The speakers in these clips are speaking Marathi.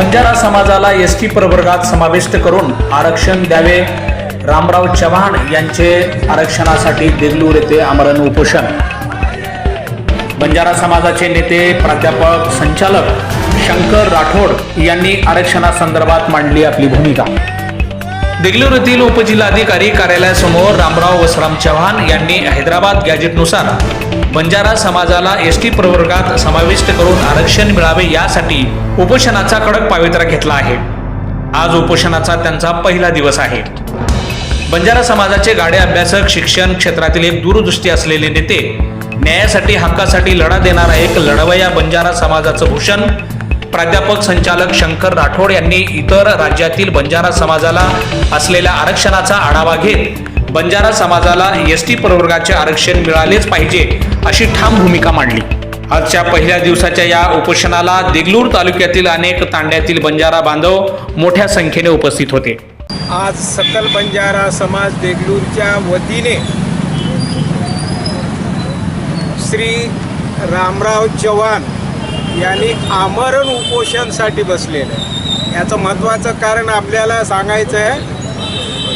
बंजारा समाजाला एस टी प्रवर्गात समाविष्ट करून आरक्षण द्यावे. रामराव चव्हाण यांचे आरक्षणासाठी देगलूर येथे आमरण उपोषण. बंजारा समाजाचे नेते प्राध्यापक संचालक शंकर राठोड यांनी आरक्षणासंदर्भात मांडली आपली भूमिका. देगलूर येथील उपजिल्हाधिकारी कार्यालयासमोर रामराव वसराम चव्हाण यांनी हैदराबाद गॅजेटनुसार बंजारा समाजाला एस टी प्रवर्गात समाविष्ट करून आरक्षण मिळावे यासाठी उपोषणाचा कडक पावित्रा घेतला आहे. आज उपोषणाचा त्यांचा पहिला दिवस आहे. बंजारा समाजाचे गाडे अभ्यासक शिक्षण क्षेत्रातील एक दूरदृष्टी असलेले नेते न्यायासाठी हक्कासाठी लढा देणारा एक लढवया बंजारा समाजाचं भूषण प्राध्यापक संचालक शंकर राठोड यांनी इतर राज्यातील बंजारा समाजाला असलेल्या आरक्षणाचा आढावा घेत बंजारा समाजाला एस टी प्रवर्गाचे आरक्षण मिळालेच पाहिजे अशी ठाम भूमिका मांडली. आजच्या पहिल्या दिवसाच्या या उपोषणाला देगलूर तालुक्यातील अनेक तांड्यातील बंजारा बांधव मोठ्या संख्येने उपस्थित होते. आज सकल बंजारा समाज देगलूरच्या वतीने श्री रामराव चव्हाण यांनी आमरण उपोषणसाठी बसलेलं. आहे याचं महत्त्वाचं कारण आपल्याला सांगायचं आहे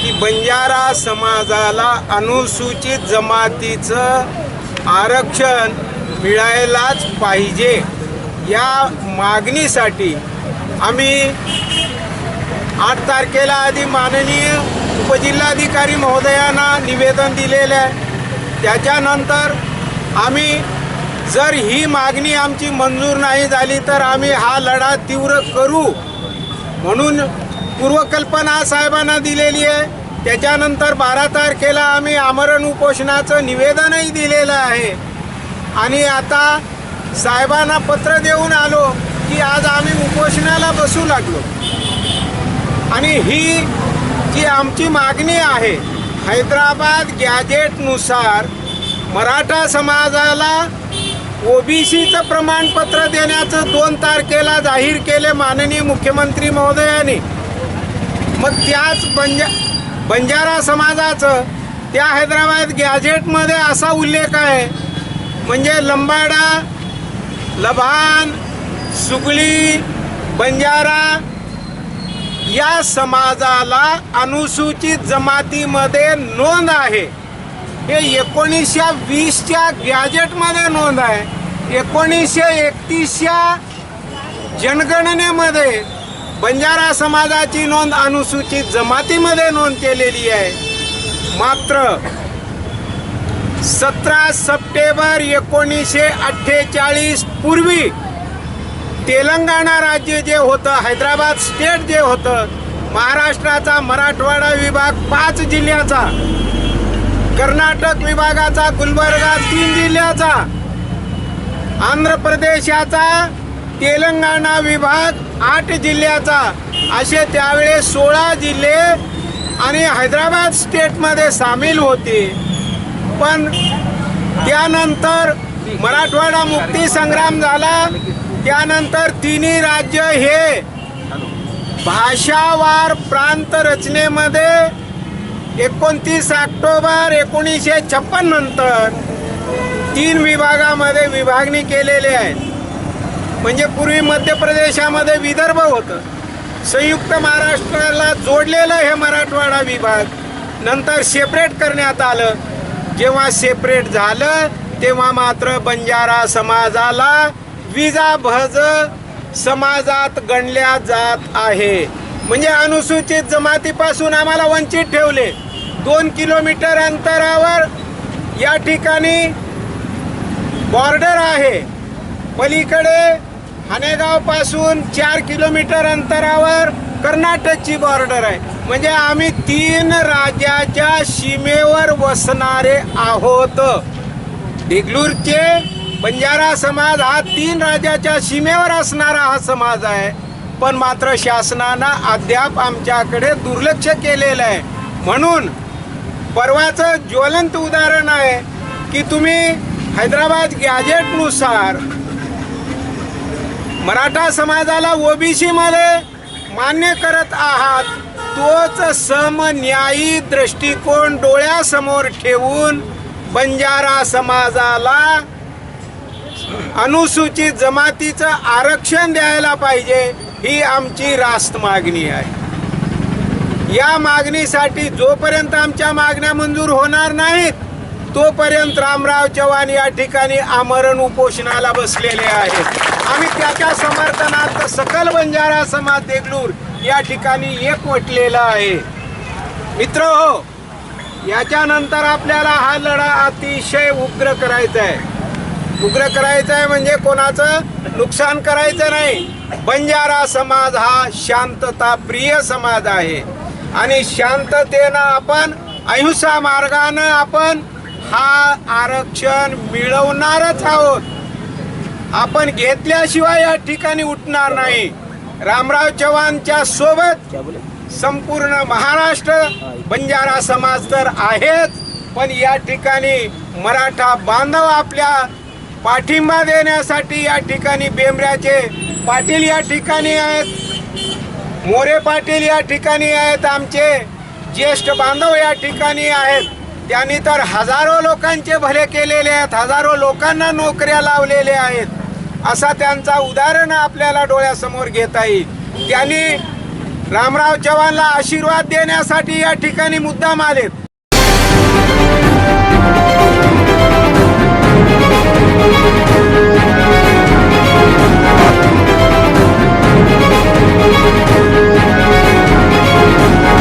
की बंजारा समाजाला अनुसूचित जमातीचं आरक्षण मिळायलाच पाहिजे. या मागणीसाठी आम्ही आठ तारखेला आधी माननीय उपजिल्हाधिकारी महोदयांना निवेदन दिलेलं आहे. त्याच्यानंतर आम्ही जर ही मागणी आमची मंजूर नाही झाली तर आम्ही हा लढा तीव्र करू. म्हणून पूर्वकल्पना साहेबांना दिलेली आहे. त्याच्यानंतर बारा तारखेला आम्ही आमरण उपोषणाचं निवेदनही दिलेलं आहे. आणि आता साहेबांना पत्र देऊन आलो की आज आम्ही उपोषणाला बसू लागलो. आणि ही जी आमची मागणी आहे हैदराबाद गॅजेटनुसार मराठा समाजाला ओबीसीचं प्रमाणपत्र देण्याचं दोन तारखेला जाहीर केले माननीय मुख्यमंत्री महोदयांनी. मग त्याच बंजा बंजारा समाजाचं त्या हैदराबाद गॅजेटमध्ये असा उल्लेख आहे. म्हणजे लंबाडा लभान सुगली बंजारा या समाजाला अनुसूचित जमातीमध्ये नोंद आहे. हे एकोणीसशे वीसच्या गॅजेटमध्ये नोंद आहे. एकोणीसशे एकतीसच्या जनगणनेमध्ये बंजारा समाजाची नोंद अनुसूचित जमातीमध्ये नोंद केलेली आहे. मात्र सतरा सप्टेंबर एकोणीसशे अठ्ठेचाळीस पूर्वी तेलंगणा राज्य जे होतं हैदराबाद स्टेट जे होतं महाराष्ट्राचा मराठवाडा विभाग पाच जिल्ह्याचा कर्नाटक विभागाचा गुलबर्गा तीन जिल्ह्याचा आंध्र प्रदेशाचा तेलंगणा विभाग आठ जिल्ह्याचा. असे त्यावेळेस सोळा जिल्हे आणि हैदराबाद स्टेटमध्ये सामील होते. पण त्यानंतर मराठवाडा मुक्ती संग्राम झाला. त्यानंतर तिन्ही राज्य हे भाषावार प्रांत रचनेमध्ये एकोणतीस ऑक्टोबर एकोणीसशे छप्पन नंतर तीन विभागामध्ये विभागणी केलेली आहे. म्हणजे पूर्वी मध्य प्रदेशामध्ये विदर्भ होतं. संयुक्त महाराष्ट्राला जोडलेलं हे मराठवाडा विभाग नंतर सेपरेट करण्यात आलं. जेव्हा सेपरेट झालं तेव्हा मात्र बंजारा समाजाला विजाभज समाजात गणल्या जात आहे. म्हणजे अनुसूचित जमातीपासून आम्हाला वंचित ठेवले. दोन किलोमीटर अंतरावर या ठिकाणी बॉर्डर आहे. पलीकडे पासून चार किलोमीटर अंतरावर कर्नाटकची बॉर्डर आहे. म्हणजे आम्ही तीन राज्याच्या सीमेवर वसणारे आहोत. देगलूरचे बंजारा समाज हा तीन राज्याच्या सीमेवर असणारा हा समाज आहे. पण मात्र शासनानं अद्याप आमच्याकडे दुर्लक्ष केलेलं आहे. म्हणून परवाचं ज्वलंत उदाहरण आहे की तुम्ही हैदराबाद गॅजेटनुसार मराठा समाजाला ओबीसीमध्ये मान्य करत आहात तोच समन्यायी दृष्टिकोन डोळ्यासमोर ठेवून बंजारा समाजाला अनुसूचित जमातीचं आरक्षण द्यायला पाहिजे ही आमची रास्त मागणी आहे. या मागणीसाठी जोपर्यंत आमच्या मागण्या मंजूर होणार नाहीत तोपर्यंत रामराव चव्हाण या ठिकाणी आमरण उपोषणाला बसलेले आहेत. आम्ही त्याच्या समर्थनार्थ सकल बंजारा समाज देगलूर या ठिकाणी एकवटलेला आहे. मित्र हो याच्यानंतर आपल्याला हा लढा अतिशय उग्र करायचा आहे उग्र करायचं आहे म्हणजे कोणाचं? नुकसान करायचं नाही. बंजारा समाज हा शांतता प्रिय समाज आहे. आणि शांततेनं आपण अहिंसा मार्गानं आपण हा आरक्षण मिळवणारच आहोत. आपण घेतल्याशिवाय या ठिकाणी उठणार नाही. रामराव चव्हाणच्या सोबत संपूर्ण महाराष्ट्र बंजारा समाज तर आहेच पण या ठिकाणी मराठा बांधव आपल्या पाठिंबा देण्यासाठी या ठिकाणी बेंबऱ्याचे पाटील या ठिकाणी आहेत. मोरे पाटील या ठिकाणी आहेत. आमचे ज्येष्ठ बांधव या ठिकाणी आहेत. त्यांनी तर हजारो लोकांचे भले केलेले आहेत हजारो लोकांना नोकऱ्या लावलेल्या आहेत. असा त्यांचा उदाहरण आपल्याला डोळ्यासमोर घेता येईल. त्यांनी रामराव चव्हाणला आशीर्वाद देण्यासाठी या ठिकाणी मुद्दाम आलेत.